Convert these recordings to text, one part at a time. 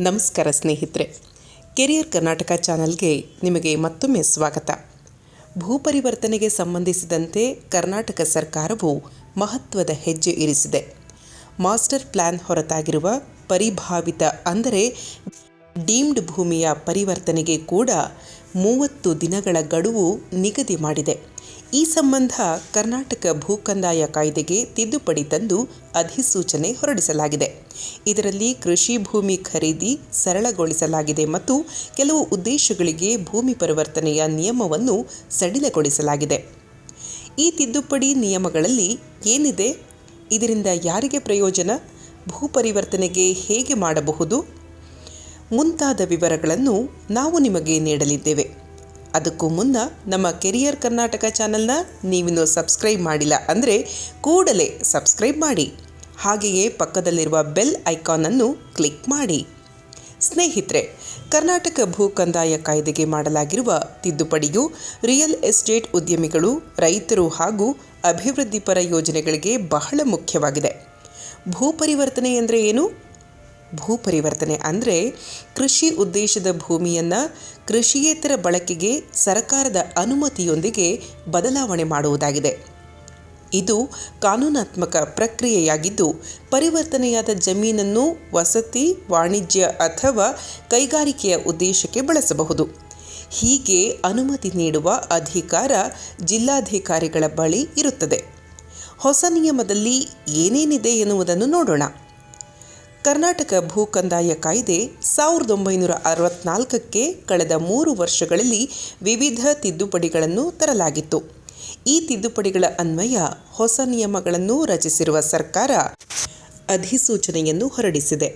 ನಮಸ್ಕಾರ ಸ್ನೇಹಿತರೆ. ಕೆರಿಯರ್ ಕರ್ನಾಟಕ ಚಾನಲ್ಗೆ ನಿಮಗೆ ಮತ್ತೊಮ್ಮೆ ಸ್ವಾಗತ. ಭೂ ಪರಿವರ್ತನೆಗೆ ಸಂಬಂಧಿಸಿದಂತೆ ಕರ್ನಾಟಕ ಸರ್ಕಾರವು ಮಹತ್ವದ ಹೆಜ್ಜೆ ಇರಿಸಿದೆ. ಮಾಸ್ಟರ್ ಪ್ಲಾನ್ ಹೊರತಾಗಿರುವ ಪರಿಭಾವಿತ ಅಂದರೆ ಡೀಮ್ಡ್ ಭೂಮಿಯ ಪರಿವರ್ತನೆಗೆ ಕೂಡ ಮೂವತ್ತು ದಿನಗಳ ಗಡುವು ನಿಗದಿ ಮಾಡಿದೆ. ಈ ಸಂಬಂಧ ಕರ್ನಾಟಕ ಭೂ ಕಂದಾಯ ಕಾಯ್ದೆಗೆ ತಿದ್ದುಪಡಿ ತಂದು ಅಧಿಸೂಚನೆ ಹೊರಡಿಸಲಾಗಿದೆ. ಇದರಲ್ಲಿ ಕೃಷಿ ಭೂಮಿ ಖರೀದಿ ಸರಳಗೊಳಿಸಲಾಗಿದೆ ಮತ್ತು ಕೆಲವು ಉದ್ದೇಶಗಳಿಗೆ ಭೂಮಿ ಪರಿವರ್ತನೆಯ ನಿಯಮವನ್ನು ಸಡಿಲಗೊಳಿಸಲಾಗಿದೆ. ಈ ತಿದ್ದುಪಡಿ ನಿಯಮಗಳಲ್ಲಿ ಏನಿದೆ? ಇದರಿಂದ ಯಾರಿಗೆ ಪ್ರಯೋಜನ? ಭೂ ಪರಿವರ್ತನೆಗೆ ಹೇಗೆ ಮಾಡಬಹುದು? ಮುಂತಾದ ವಿವರಗಳನ್ನು ನಾವು ನಿಮಗೆ ನೀಡಲಿದ್ದೇವೆ. ಅದಕ್ಕೂ ಮುನ್ನ ನಮ್ಮ ಕೆರಿಯರ್ ಕರ್ನಾಟಕ ಚಾನಲ್ನ ನೀವಿನ್ನೂ ಸಬ್ಸ್ಕ್ರೈಬ್ ಮಾಡಿಲ್ಲ ಅಂದರೆ ಕೂಡಲೇ ಸಬ್ಸ್ಕ್ರೈಬ್ ಮಾಡಿ. ಹಾಗೆಯೇ ಪಕ್ಕದಲ್ಲಿರುವ ಬೆಲ್ ಐಕಾನನ್ನು ಕ್ಲಿಕ್ ಮಾಡಿ. ಸ್ನೇಹಿತರೆ, ಕರ್ನಾಟಕ ಭೂ ಕಂದಾಯ ಕಾಯ್ದೆಗೆ ಮಾಡಲಾಗಿರುವ ತಿದ್ದುಪಡಿಯು ರಿಯಲ್ ಎಸ್ಟೇಟ್ ಉದ್ಯಮಿಗಳು, ರೈತರು ಹಾಗೂ ಅಭಿವೃದ್ಧಿಪರ ಯೋಜನೆಗಳಿಗೆ ಬಹಳ ಮುಖ್ಯವಾಗಿದೆ. ಭೂ ಪರಿವರ್ತನೆ ಎಂದರೆ ಏನು? ಭೂ ಪರಿವರ್ತನೆ ಅಂದರೆ ಕೃಷಿ ಉದ್ದೇಶದ ಭೂಮಿಯನ್ನು ಕೃಷಿಯೇತರ ಬಳಕೆಗೆ ಸರ್ಕಾರದ ಅನುಮತಿಯೊಂದಿಗೆ ಬದಲಾವಣೆ ಮಾಡುವುದಾಗಿದೆ. ಇದು ಕಾನೂನಾತ್ಮಕ ಪ್ರಕ್ರಿಯೆಯಾಗಿದ್ದು, ಪರಿವರ್ತನೆಯಾದ ಜಮೀನನ್ನು ವಸತಿ, ವಾಣಿಜ್ಯ ಅಥವಾ ಕೈಗಾರಿಕೆಯ ಉದ್ದೇಶಕ್ಕೆ ಬಳಸಬಹುದು. ಹೀಗೆ ಅನುಮತಿ ನೀಡುವ ಅಧಿಕಾರ ಜಿಲ್ಲಾಧಿಕಾರಿಗಳ ಬಳಿ ಇರುತ್ತದೆ. ಹೊಸ ನಿಯಮದಲ್ಲಿ ಏನೇನಿದೆ ಎನ್ನುವುದನ್ನು ನೋಡೋಣ. ಕರ್ನಾಟಕ ಭೂ ಕಂದಾಯ ಕಾಯ್ದೆ ಸಾವಿರದ ಒಂಬೈನೂರ ಅರವತ್ನಾಲ್ಕಕ್ಕೆ ಕಳೆದ ಮೂರು ವರ್ಷಗಳಲ್ಲಿ ವಿವಿಧ ತಿದ್ದುಪಡಿಗಳನ್ನು ತರಲಾಗಿತ್ತು. ಈ ತಿದ್ದುಪಡಿಗಳ ಅನ್ವಯ ಹೊಸ ನಿಯಮಗಳನ್ನು ರಚಿಸಿರುವ ಸರ್ಕಾರ ಅಧಿಸೂಚನೆಯನ್ನು ಹೊರಡಿಸಿದೆ.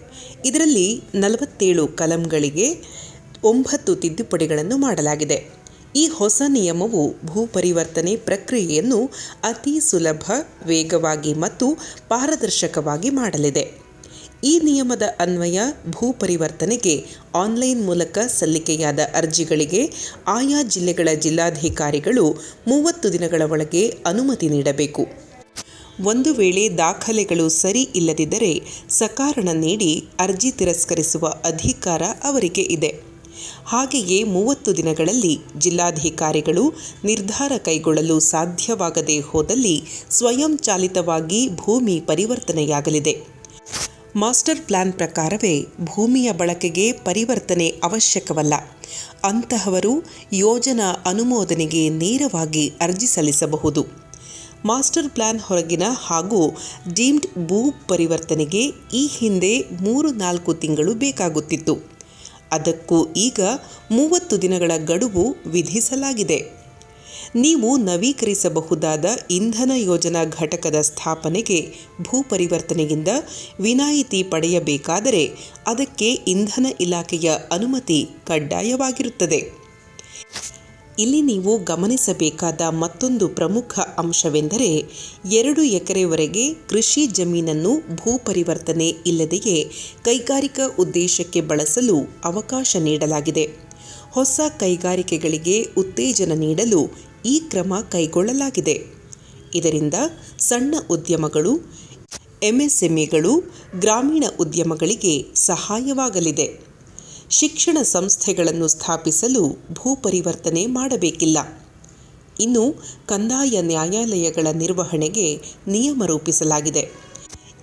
ಇದರಲ್ಲಿ ನಲವತ್ತೇಳು ಕಲಂಗಳಿಗೆ ಒಂಬತ್ತು ತಿದ್ದುಪಡಿಗಳನ್ನು ಮಾಡಲಾಗಿದೆ. ಈ ಹೊಸ ನಿಯಮವು ಭೂ ಪರಿವರ್ತನೆ ಪ್ರಕ್ರಿಯೆಯನ್ನು ಅತಿ ಸುಲಭ, ವೇಗವಾಗಿ ಮತ್ತು ಪಾರದರ್ಶಕವಾಗಿ ಮಾಡಲಿದೆ. ಈ ನಿಯಮದ ಅನ್ವಯ ಭೂ ಪರಿವರ್ತನೆಗೆ ಆನ್ಲೈನ್ ಮೂಲಕ ಸಲ್ಲಿಕೆಯಾದ ಅರ್ಜಿಗಳಿಗೆ ಆಯಾ ಜಿಲ್ಲೆಗಳ ಜಿಲ್ಲಾಧಿಕಾರಿಗಳು ಮೂವತ್ತು ದಿನಗಳ ಒಳಗೆ ಅನುಮತಿ ನೀಡಬೇಕು. ಒಂದು ವೇಳೆ ದಾಖಲೆಗಳು ಸರಿ ಇಲ್ಲದಿದ್ದರೆ ಸಕಾರಣ ನೀಡಿ ಅರ್ಜಿ ತಿರಸ್ಕರಿಸುವ ಅಧಿಕಾರ ಅವರಿಗೆ ಇದೆ. ಹಾಗೆಯೇ ಮೂವತ್ತು ದಿನಗಳಲ್ಲಿ ಜಿಲ್ಲಾಧಿಕಾರಿಗಳು ನಿರ್ಧಾರ ಕೈಗೊಳ್ಳಲು ಸಾಧ್ಯವಾಗದೇ ಹೋದಲ್ಲಿ ಸ್ವಯಂಚಾಲಿತವಾಗಿ ಭೂಮಿ ಪರಿವರ್ತನೆಯಾಗಲಿದೆ. ಮಾಸ್ಟರ್ ಪ್ಲಾನ್ ಪ್ರಕಾರವೇ ಭೂಮಿಯ ಬಳಕೆಗೆ ಪರಿವರ್ತನೆ ಅವಶ್ಯಕವಲ್ಲ. ಅಂತಹವರು ಯೋಜನಾ ಅನುಮೋದನೆಗೆ ನೇರವಾಗಿ ಅರ್ಜಿ ಸಲ್ಲಿಸಬಹುದು. ಮಾಸ್ಟರ್ ಪ್ಲಾನ್ ಹೊರಗಿನ ಹಾಗೂ ಡೀಮ್ಡ್ ಭೂ ಪರಿವರ್ತನೆಗೆ ಈ ಹಿಂದೆ ಮೂರು ನಾಲ್ಕು ತಿಂಗಳು ಬೇಕಾಗುತ್ತಿತ್ತು. ಅದಕ್ಕೂ ಈಗ ಮೂವತ್ತು ದಿನಗಳ ಗಡುವು ವಿಧಿಸಲಾಗಿದೆ. ನೀವು ನವೀಕರಿಸಬಹುದಾದ ಇಂಧನ ಯೋಜನಾ ಘಟಕದ ಸ್ಥಾಪನೆಗೆ ಭೂ ಪರಿವರ್ತನೆಯಿಂದ ವಿನಾಯಿತಿ ಪಡೆಯಬೇಕಾದರೆ ಅದಕ್ಕೆ ಇಂಧನ ಇಲಾಖೆಯ ಅನುಮತಿ ಕಡ್ಡಾಯವಾಗಿರುತ್ತದೆ. ಇಲ್ಲಿ ನೀವು ಗಮನಿಸಬೇಕಾದ ಮತ್ತೊಂದು ಪ್ರಮುಖ ಅಂಶವೆಂದರೆ ಎರಡು ಎಕರೆವರೆಗೆ ಕೃಷಿ ಜಮೀನನ್ನು ಭೂ ಪರಿವರ್ತನೆ ಇಲ್ಲದೆಯೇ ಕೈಗಾರಿಕಾ ಉದ್ದೇಶಕ್ಕೆ ಬಳಸಲು ಅವಕಾಶ ನೀಡಲಾಗಿದೆ. ಹೊಸ ಕೈಗಾರಿಕೆಗಳಿಗೆ ಉತ್ತೇಜನ ನೀಡಲು ಈ ಕ್ರಮ ಕೈಗೊಳ್ಳಲಾಗಿದೆ. ಇದರಿಂದ ಸಣ್ಣ ಉದ್ಯಮಗಳು, ಎಂಎಸ್ಎಂಇಗಳು, ಗ್ರಾಮೀಣ ಉದ್ಯಮಗಳಿಗೆ ಸಹಾಯವಾಗಲಿದೆ. ಶಿಕ್ಷಣ ಸಂಸ್ಥೆಗಳನ್ನು ಸ್ಥಾಪಿಸಲು ಭೂ ಪರಿವರ್ತನೆ ಮಾಡಬೇಕಿಲ್ಲ. ಇನ್ನು ಕಂದಾಯ ನ್ಯಾಯಾಲಯಗಳ ನಿರ್ವಹಣೆಗೆ ನಿಯಮ ರೂಪಿಸಲಾಗಿದೆ.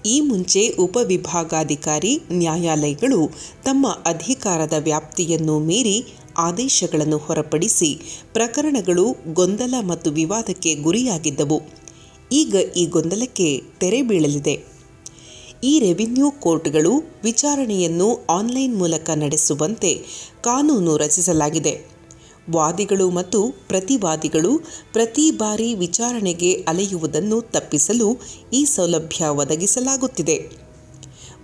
ಈ ಮುಂಚೆ ಉಪವಿಭಾಗಾಧಿಕಾರಿ ನ್ಯಾಯಾಲಯಗಳು ತಮ್ಮ ಅಧಿಕಾರದ ವ್ಯಾಪ್ತಿಯನ್ನು ಮೀರಿ ಆದೇಶಗಳನ್ನು ಹೊರಪಡಿಸಿ ಪ್ರಕರಣಗಳು ಗೊಂದಲ ಮತ್ತು ವಿವಾದಕ್ಕೆ ಗುರಿಯಾಗಿದ್ದವು. ಈಗ ಈ ಗೊಂದಲಕ್ಕೆ ತೆರೆ ಬೀಳಲಿದೆ. ಈ ರೆವಿನ್ಯೂ ಕೋರ್ಟ್ಗಳು ವಿಚಾರಣೆಯನ್ನು ಆನ್ಲೈನ್ ಮೂಲಕ ನಡೆಸುವಂತೆ ಕಾನೂನು ರಚಿಸಲಾಗಿದೆ. ವಾದಿಗಳು ಮತ್ತು ಪ್ರತಿವಾದಿಗಳು ಪ್ರತಿ ಬಾರಿ ವಿಚಾರಣೆಗೆ ಅಲೆಯುವುದನ್ನು ತಪ್ಪಿಸಲು ಈ ಸೌಲಭ್ಯ ಒದಗಿಸಲಾಗುತ್ತಿದೆ.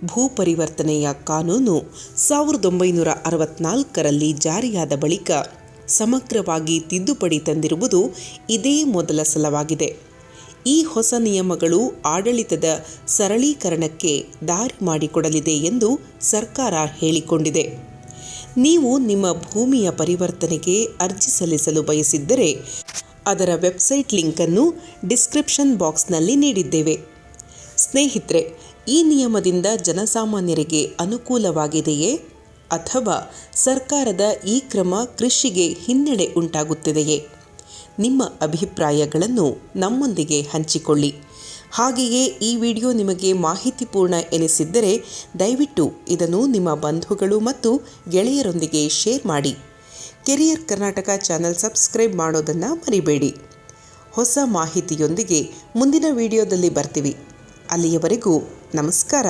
ಭೂ ಪರಿವರ್ತನೆಯ ಕಾನೂನು ಸಾವಿರದ ಒಂಬೈನೂರ ಅರವತ್ನಾಲ್ಕರಲ್ಲಿ ಜಾರಿಯಾದ ಬಳಿಕ ಸಮಗ್ರವಾಗಿ ತಿದ್ದುಪಡಿ ತಂದಿರುವುದು ಇದೇ ಮೊದಲ ಸಲವಾಗಿದೆ. ಈ ಹೊಸ ನಿಯಮಗಳು ಆಡಳಿತದ ಸರಳೀಕರಣಕ್ಕೆ ದಾರಿ ಮಾಡಿಕೊಡಲಿದೆ ಎಂದು ಸರ್ಕಾರ ಹೇಳಿಕೊಂಡಿದೆ. ನೀವು ನಿಮ್ಮ ಭೂಮಿಯ ಪರಿವರ್ತನೆಗೆ ಅರ್ಜಿ ಸಲ್ಲಿಸಲು ಬಯಸಿದ್ದರೆ ಅದರ ವೆಬ್ಸೈಟ್ ಲಿಂಕನ್ನು ಡಿಸ್ಕ್ರಿಪ್ಷನ್ ಬಾಕ್ಸ್ನಲ್ಲಿ ನೀಡಿದ್ದೇವೆ. ಸ್ನೇಹಿತರೆ ಈ ನಿಯಮದಿಂದ ಜನಸಾಮಾನ್ಯರಿಗೆ ಅನುಕೂಲವಾಗಿದೆಯೇ? ಅಥವಾ ಸರ್ಕಾರದ ಈ ಕ್ರಮ ಕೃಷಿಗೆ ಹಿನ್ನಡೆ ಉಂಟಾಗುತ್ತಿದೆಯೇ? ನಿಮ್ಮ ಅಭಿಪ್ರಾಯಗಳನ್ನು ನಮ್ಮೊಂದಿಗೆ ಹಂಚಿಕೊಳ್ಳಿ. ಹಾಗೆಯೇ ಈ ವಿಡಿಯೋ ನಿಮಗೆ ಮಾಹಿತಿಪೂರ್ಣ ಎನಿಸಿದ್ದರೆ ದಯವಿಟ್ಟು ಇದನ್ನು ನಿಮ್ಮ ಬಂಧುಗಳು ಮತ್ತು ಗೆಳೆಯರೊಂದಿಗೆ ಶೇರ್ ಮಾಡಿ. ಕೆರಿಯರ್ ಕರ್ನಾಟಕ ಚಾನಲ್ ಸಬ್ಸ್ಕ್ರೈಬ್ ಮಾಡೋದನ್ನು ಮರಿಬೇಡಿ. ಹೊಸ ಮಾಹಿತಿಯೊಂದಿಗೆ ಮುಂದಿನ ವಿಡಿಯೋದಲ್ಲಿ ಬರ್ತೀವಿ. ಅಲ್ಲಿಯವರೆಗೂ ನಮಸ್ಕಾರ.